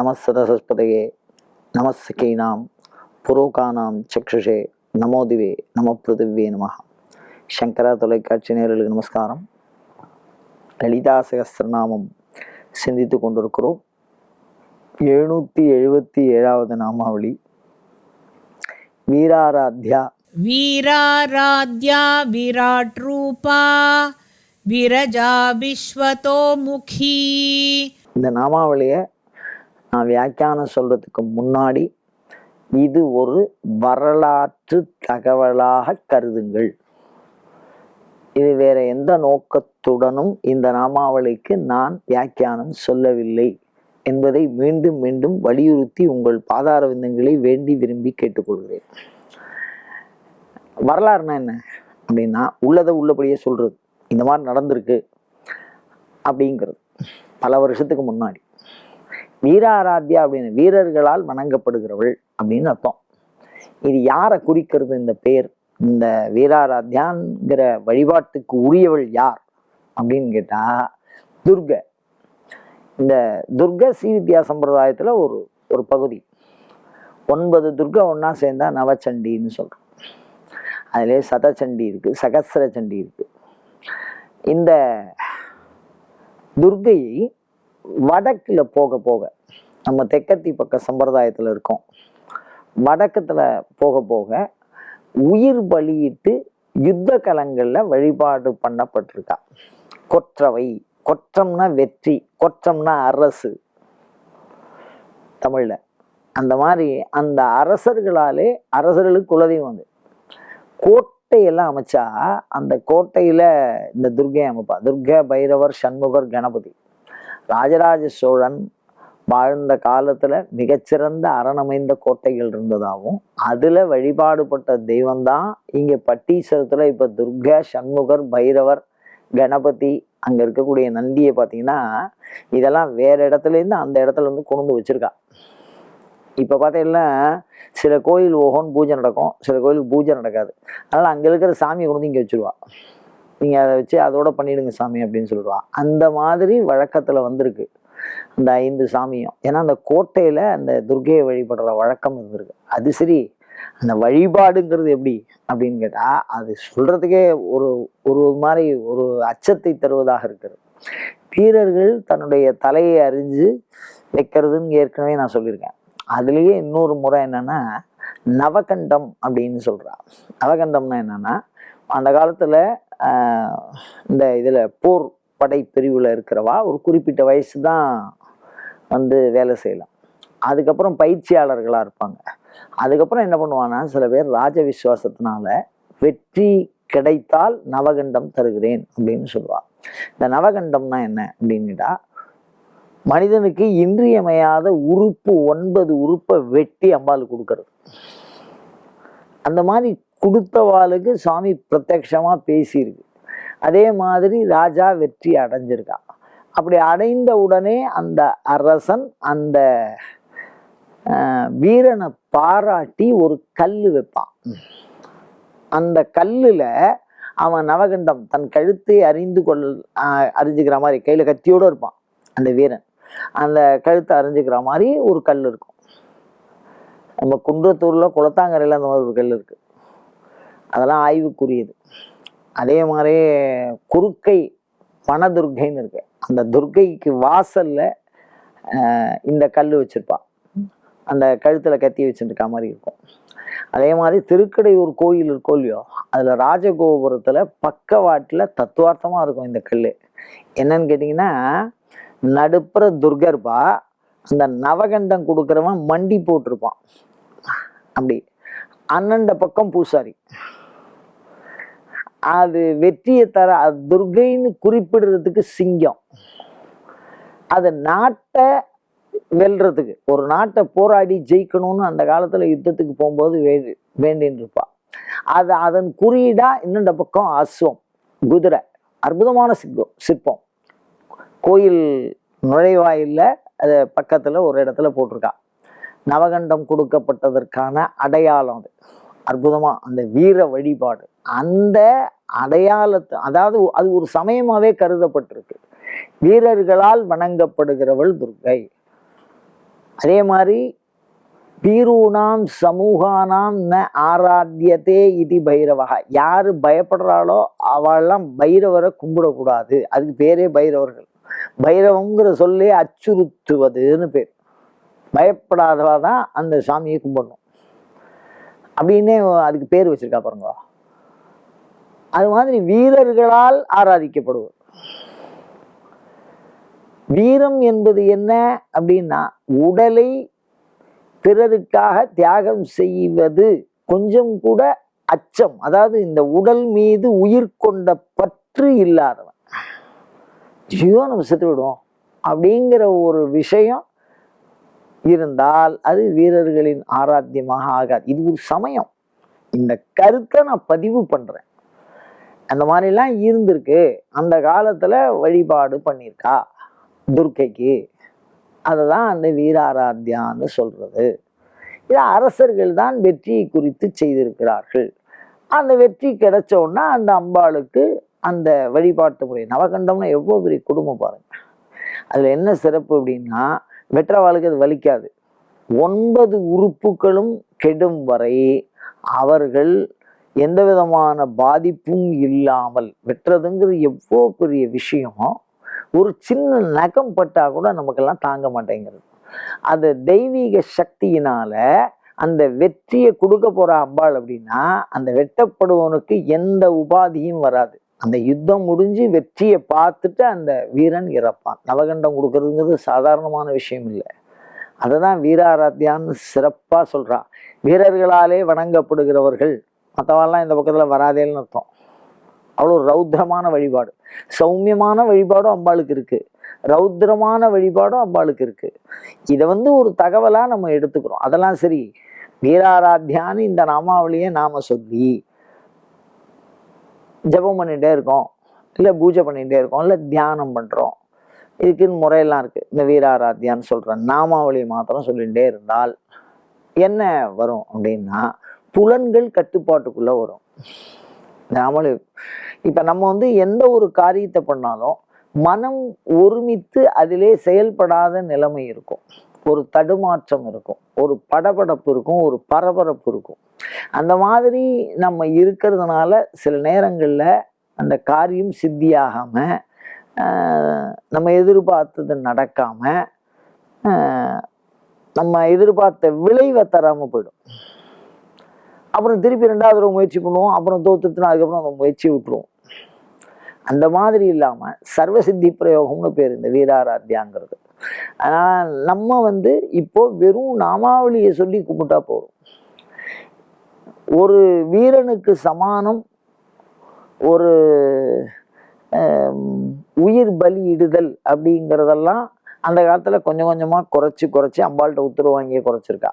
நமஸ்ததசஸ்பதையே நமஸ்கீனாம் புரோகானாம் சக்ஷுஷே நமோதிவே நம பிருத்திவே நம சங்கரா தொலைக்காட்சி நேரலுக்கு நமஸ்காரம். லலிதா சகஸ்திரநாமம் சிந்தித்து கொண்டிருக்கிறோம். எழுநூற்றி எழுபத்தி ஏழாவது நாமாவளி. வீராராத்யா. வீராராத்யா விராட் ரூபா விரஜா விஸ்வதோமுகி இந்த நாமாவளியை நான் வியாக்கியானம் சொல்றதுக்கு முன்னாடி இது ஒரு வரலாற்று தகவலாக கருதுங்கள். இது வேற எந்த நோக்கத்துடனும் இந்த நாமாவளிக்கு நான் வியாக்கியானம் சொல்லவில்லை என்பதை மீண்டும் மீண்டும் வலியுறுத்தி உங்கள் பாதார விந்தங்களை வேண்டி விரும்பி கேட்டுக்கொள்கிறேன். வரலாறுனா என்ன அப்படின்னா உள்ளதை உள்ளபடியே சொல்றது. இந்த மாதிரி நடந்திருக்கு அப்படிங்கிறது. பல வருஷத்துக்கு முன்னாடி. வீராராத்யா அப்படின்னு வீரர்களால் வணங்கப்படுகிறவள் அப்படின்னு அர்த்தம். இது யாரை குறிக்கிறது இந்த பேர்? இந்த வீராராத்யாங்கிற வழிபாட்டுக்கு உரியவள் யார்? அப்படின்னு கேட்டா துர்க. இந்த துர்க சீவித்யா சம்பிரதாயத்துல ஒரு ஒரு பகுதி. ஒன்பது துர்கா ஒன்னா சேர்ந்தா நவச்சண்டின்னு சொல்றோம். அதிலே சதச்சண்டி இருக்கு சகசிர சண்டி இருக்கு. இந்த துர்கையை வடக்குல போக போக நம்ம தெற்கத்தி பக்க சம்பிரதாயத்தில் இருக்கோம். வடக்கத்தில் போக போக உயிர் பலியிட்டு யுத்த கலங்களில் வழிபாடு பண்ணப்பட்டிருக்கா. கொற்றவை கொற்றம்னா வெற்றி கொற்றம்னா அரசு. தமிழில். அந்த மாதிரி அந்த அரசர்களாலே அரசர்களுக்கு குலதெய்வம் வந்து கோட்டையெல்லாம் அமைச்சா அந்த கோட்டையில் இந்த துர்கை அமைப்பா. துர்கா பைரவர் சண்முகர் கணபதி. ராஜராஜ சோழன் வாழ்ந்த காலத்துல மிகச்சிறந்த அரணமைந்த கோட்டைகள் இருந்ததாகவும் அதுல வழிபாடுபட்ட தெய்வம்தான் இங்க பட்டீஸ்வரத்துல இப்ப துர்கா சண்முகர் பைரவர் கணபதி அங்க இருக்கக்கூடிய நந்தியை பார்த்தீங்கன்னா இதெல்லாம் வேற இடத்துல இருந்து அந்த இடத்துல இருந்து கொண்டு வச்சிருக்கா. இப்ப பார்த்தீங்கன்னா சில கோயில் ஓஹோன்னு பூஜை நடக்கும் சில கோயிலுக்கு பூஜை நடக்காது. அதனால அங்க இருக்கிற சாமியை கொண்டு வந்து இங்க வச்சிருவா. நீங்க அதை வச்சு அதோட பண்ணிடுங்க சாமி அப்படின்னு சொல்லுவா அந்த மாதிரி வழக்கத்துல வந்திருக்கு. அந்த ஐந்து சாமியும். ஏன்னா அந்த கோட்டையில அந்த துர்கையை வழிபடுற வழக்கம் இருந்திருக்கு. அது சரி அந்த வழிபாடுங்கிறது எப்படி அப்படின்னு கேட்டா அது சொல்றதுக்கே ஒரு ஒரு மாதிரி ஒரு அச்சத்தை தருவதாக இருக்கிறது. வீரர்கள் தன்னுடைய தலையை அறிஞ்சு வைக்கிறதுன்னு ஏற்கனவே நான் சொல்லியிருக்கேன். அதுலேயே இன்னொரு முறை என்னன்னா நவகண்டம் அப்படின்னு சொல்றா. நவகண்டம்னா என்னன்னா அந்த காலத்துல ஆஹ், இந்த இதுல போர் படை பிரிவுல இருக்கிறவா? ஒரு குறிப்பிட்ட வயசு தான் வந்து வேலை செய்யலாம். அதுக்கப்புறம் பயிற்சியாளர்களா இருப்பாங்க. அதுக்கப்புறம் என்ன பண்ணுவான்னா சில பேர் ராஜ விசுவாசத்தினால வெற்றி கிடைத்தால் நவகண்டம் தருகிறேன் அப்படின்னு சொல்லுவாள் இந்த நவகண்டம்னா என்ன அப்படின்னுட்டா மனிதனுக்கு இன்றியமையாத உறுப்பு ஒன்பது உறுப்பை வெட்டி அம்பாள் கொடுக்கறது. அந்த மாதிரி கொடுத்தவாளுக்கு சுவாமி பிரத்யக்ஷமாக பேசியிருக்கு. அதே மாதிரி ராஜா வெற்றி அடைஞ்சிருக்கான். அப்படி அடைந்த உடனே அந்த அரசன் அந்த வீரனை பாராட்டி ஒரு கல் வைப்பான். அந்த கல்லில் அவன் நவகண்டம் தன் கழுத்தை அறிந்து கொள் அறிஞ்சிக்கிற அறிஞ்சுக்கிற மாதிரி கையில் கத்தியோடு இருப்பான் அந்த வீரன். அந்த கழுத்தை அறிஞ்சுக்கிற மாதிரி ஒரு கல் இருக்கும். நம்ம குன்றத்தூரில் குளத்தாங்கரையில் அந்த மாதிரி ஒரு கல் இருக்குது அதெல்லாம் ஆய்வுக்குரியது. அதே மாதிரி குறுக்கை வனதுர்க்கைன்னு இருக்கு. அந்த துர்க்கைக்கு வாசல்ல இந்த கல் வச்சுருப்பான் அந்த கழுத்துல கத்தி வச்சுருக்க மாதிரி இருக்கும். அதே மாதிரி திருக்கடையூர் கோயில் இருக்கோ இல்லையோ அதுல ராஜகோபுரத்துல பக்கவாட்டுல தத்துவார்த்தமா இருக்கும் இந்த கல் என்னன்னு கேட்டிங்கன்னா நடுப்புற துர்கர்பா அந்த நவகண்டம் கொடுக்குறவன் மண்டி போட்டிருப்பான். அப்படி. அண்ணண்ட பக்கம் பூசாரி. அது வெற்றியை தர அது துர்கைன்னு குறிப்பிடுறதுக்கு சிங்கம். அது நாட்டை வெல்றதுக்கு ஒரு நாட்டை போராடி ஜெயிக்கணும்னு அந்த காலத்துல யுத்தத்துக்கு போகும்போது வேண்டி வேண்டின்னு இருப்பா அது அதன் குறியீடா இன்னொன்ற பக்கம் அஸ்வம் குதிரை அற்புதமான சிங்கம் சிற்பம். கோயில் நுழைவாயில்ல அது பக்கத்துல ஒரு இடத்துல போட்டிருக்கா. நவகண்டம் கொடுக்கப்பட்டதற்கான அடையாளம் அது. அற்புதமா அந்த வீர வழிபாடு. அந்த அடையாளத்தை அதாவது அது ஒரு சமயமாகவே கருதப்பட்டிருக்கு. வீரர்களால் வணங்கப்படுகிறவள் துர்கை. அதே மாதிரி பீரூனாம் சமூகானாம் ந ஆராத்தியதே இது பைரவகா யார் பயப்படுறாளோ அவெல்லாம் பைரவரை கும்பிடக்கூடாது. அதுக்கு பேரே பைரவர்கள். பைரவங்கிற சொல்லே அச்சுறுத்துவதுன்னு பேர். பயப்படாதவா தான் அந்த சாமியை கும்பிடணும். அப்படின்னே அதுக்கு பேர் வச்சிருக்கா பாருங்க. அது மாதிரி வீரர்களால் ஆராதிக்கப்படுவது வீரம் என்பது என்ன அப்படின்னா உடலை பிறருக்காக தியாகம் செய்வது கொஞ்சம் கூட அச்சம். அதாவது இந்த உடல் மீது உயிர் கொண்ட பற்று இல்லாதவன். ஐயோ நம்ம செத்து விடுவோம் அப்படிங்கிற ஒரு விஷயம் இருந்தால் அது வீரர்களின் ஆராத்தியமாக ஆகாது. இது ஒரு சமயம். இந்த கருத்தை நான் பதிவு பண்றேன். அந்த மாதிரிலாம் இருந்திருக்கு. அந்த காலத்தில் வழிபாடு பண்ணியிருக்கா துர்க்கைக்கு. அதை தான் அந்த வீராராத்தியான்னு சொல்கிறது இது அரசர்கள் தான் வெற்றியை குறித்து செய்திருக்கிறார்கள். அந்த வெற்றி கிடைச்சோன்னா அந்த அம்பாளுக்கு அந்த வழிபாட்டு முறை நவகண்டம்னா எவ்வளோ பெரிய குடும்பம் பாருங்க. அதில் என்ன சிறப்பு அப்படின்னா வெற்றவாளுக்கு அது வலிக்காது. ஒன்பது உறுப்புகளும் கெடும் வரை அவர்கள் எந்த விதமான பாதிப்பும் இல்லாமல் வெட்டுறதுங்கிறது எவ்வளோ பெரிய விஷயம் ஒரு சின்ன நகம் பட்டா கூட நமக்கெல்லாம் தாங்க மாட்டேங்கிறது. அந்த தெய்வீக சக்தியினால அந்த வெற்றியை கொடுக்க போற அம்பாள் அப்படின்னா அந்த வெட்டப்படுவனுக்கு எந்த உபாதியும் வராது. அந்த யுத்தம் முடிஞ்சு வெற்றியை பார்த்துட்டு அந்த வீரன் இறப்பான். நவகண்டம் கொடுக்கறதுங்கிறது சாதாரணமான விஷயம் இல்லை. அதை தான் வீராராத்தியான்னு சிறப்பாக சொல்கிறான் வீரர்களாலே வணங்கப்படுகிறவர்கள் மற்றவாள்லாம் இந்த பக்கத்தில் வராதேன்னு அர்த்தம். அவ்வளோ ரௌத்ரமான வழிபாடு. சௌமியமான வழிபாடும் அம்பாளுக்கு இருக்குது ரௌத்ரமான வழிபாடும் அம்பாளுக்கு இருக்குது இதை வந்து ஒரு தகவலாக நம்ம எடுத்துக்கிறோம். அதெல்லாம் சரி. வீராராத்தியான்னு இந்த நாமாவளியை நாம சொல்லி ஜெபம் பண்ணிகிட்டே இருக்கோம். இல்லை பூஜை பண்ணிகிட்டே இருக்கோம். இல்லை தியானம் பண்ணுறோம் இதுக்குன்னு முறையெல்லாம் இருக்குது இந்த வீராராத்தியான்னு சொல்கிறேன் நாமாவளியை மாத்திரம் சொல்லிகிட்டே இருந்தால் என்ன வரும் அப்படின்னா புலன்கள் கட்டுப்பாட்டுக்குள்ளே வரும். நாமளே இப்போ நம்ம வந்து எந்த ஒரு காரியத்தை பண்ணாலும் மனம் ஒருமித்து அதிலே செயல்படாத நிலைமை இருக்கும். ஒரு தடுமாற்றம் இருக்கும் ஒரு படபடப்பு இருக்கும் ஒரு பரபரப்பு இருக்கும். அந்த மாதிரி நம்ம இருக்கிறதுனால சில நேரங்களில் அந்த காரியம் சித்தியாகாம நம்ம எதிர்பார்த்தது நடக்காம நம்ம எதிர்பார்த்த விளைவை தராமல் போயிடும். அப்புறம் திருப்பி ரெண்டாவது தடவை முயற்சி பண்ணுவோம் அப்புறம் தோத்துட்டுனா அதுக்கப்புறம் அந்த முயற்சியை விட்டுருவோம். அந்த மாதிரி இல்லாமல் சர்வசித்தி பிரயோகம்னு பேர் இந்த வீராராத்தியாங்கிறது. ஆனால் நம்ம வந்து இப்போ வெறும் நாமாவளியை சொல்லி கும்பிட்டா போதும். ஒரு வீரனுக்கு சமானம் ஒரு உயிர் பலியிடுதல் அப்படிங்கிறதெல்லாம் அந்த காலத்தில் கொஞ்சம் கொஞ்சமாக குறைச்சி குறைச்சி அம்பாள்கிட்ட உத்தரவு வாங்கியே குறைச்சிருக்கா.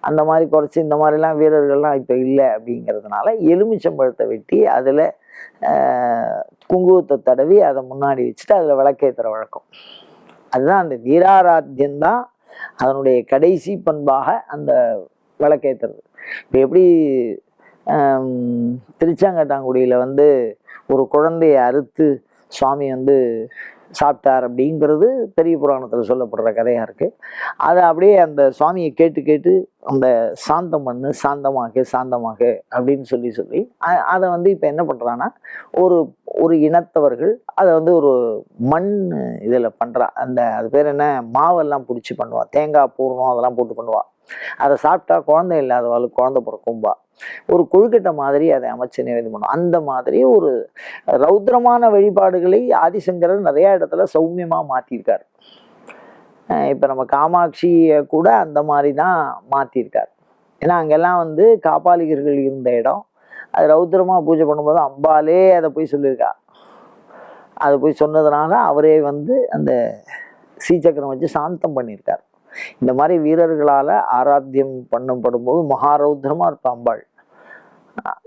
அந்த மாதிரி குறைச்சி இந்த மாதிரிலாம் வீரர்கள்லாம் இப்போ இல்லை அப்படிங்கிறதுனால எலுமிச்சம்பழத்தை வெட்டி அதில் குங்குமத்தை தடவி அதை முன்னாடி வச்சுட்டு அதில் விளக்கேற்றுற வழக்கம். அதுதான் அந்த வீராராத்தியம்தான் அதனுடைய கடைசி பண்பாக அந்த விளக்கேற்றுறது இப்போ எப்படி திருச்சாங்கட்டாங்குடியில் வந்து ஒரு குழந்தையை அறுத்து சுவாமி வந்து சாப்பிட்டார் அப்படிங்கிறது பெரிய புராணத்தில் சொல்லப்படுற கதையாக இருக்குது அதை அப்படியே அந்த சுவாமியை கேட்டு கேட்டு அந்த சாந்தம் பண்ணு சாந்தமாக சாந்தமாக அப்படின்னு சொல்லி சொல்லி அதை வந்து இப்போ என்ன பண்ணுறான்னா ஒரு ஒரு இனத்தவர்கள் அதை வந்து ஒரு மண் இதில் பண்ணுறா அந்த அது பேர் என்ன? மாவெல்லாம் பிடிச்சி பண்ணுவாள் தேங்காய் பூர்ணம் அதெல்லாம் போட்டு பண்ணுவாள் அதை சாப்பிட்டா குழந்தை இல்லாதவாளுக்கு குழந்தை பிறக்கும்பா. ஒரு கொழுக்கட்டை மாதிரி அதை அமைச்சு நிவேதம் பண்ணும். அந்த மாதிரி ஒரு ரௌத்ரமான வழிபாடுகளை ஆதிசங்கரர் நிறைய இடத்துல சௌமியமாக மாற்றியிருக்கார் இப்போ நம்ம காமாட்சியை கூட அந்த மாதிரி தான் மாற்றியிருக்கார் ஏன்னா அங்கெல்லாம் வந்து காப்பாளிகர்கள் இருந்த இடம். அது ரௌத்ரமாக பூஜை பண்ணும்போது அம்பாலே அதை போய் சொல்லியிருக்கா. அது போய் சொன்னதுனால அவரே வந்து அந்த சீச்சக்கரம் வச்சு சாந்தம் பண்ணியிருக்கார். இந்த மாதிரி வீரர்களால் ஆராத்தியம் பண்ணப்படும் போது மகாரௌத்ரமா இருப்பா அம்பாள்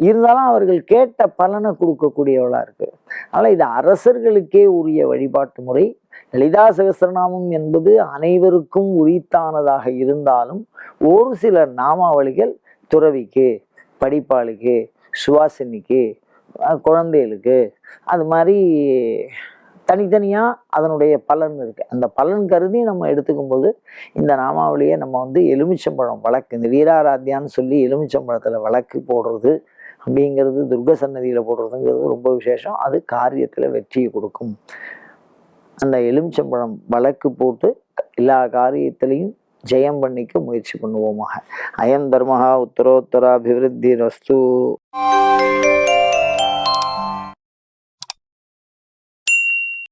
இருந்தாலும் அவர்கள் கேட்ட பலனை கொடுக்கக்கூடியவளா இருக்கு. அதனால் இது அரசர்களுக்கே உரிய வழிபாட்டு முறை. லலிதா சகஸ்ரநாமம் என்பது அனைவருக்கும் உரித்தானதாக இருந்தாலும் ஒரு சில நாமாவளிகள் துறவிக்கு படிப்பாளிக்கு சுவாசினிக்கு குழந்தைகளுக்கு அது மாதிரி தனித்தனியாக அதனுடைய பலன் இருக்குது அந்த பலன் கருதி நம்ம எடுத்துக்கும் போது இந்த நாமாவளியை நம்ம வந்து எலுமிச்சம்பழம் வழக்கு இந்த வீராராத்தியான்னு சொல்லி எலுமிச்சம்பழத்தில் வழக்கு போடுறது அப்படிங்கிறது துர்க சன்னதியில் போடுறதுங்கிறது ரொம்ப விசேஷம். அது காரியத்தில் வெற்றியை கொடுக்கும். அந்த எலுமிச்சம்பழம் வழக்கு போட்டு எல்லா காரியத்திலையும் ஜெயம் பண்ணிக்க முயற்சி பண்ணுவோமாக. அயம் தர்மஹா உத்தரோத்தர அபிவிருத்தி ரஸ்து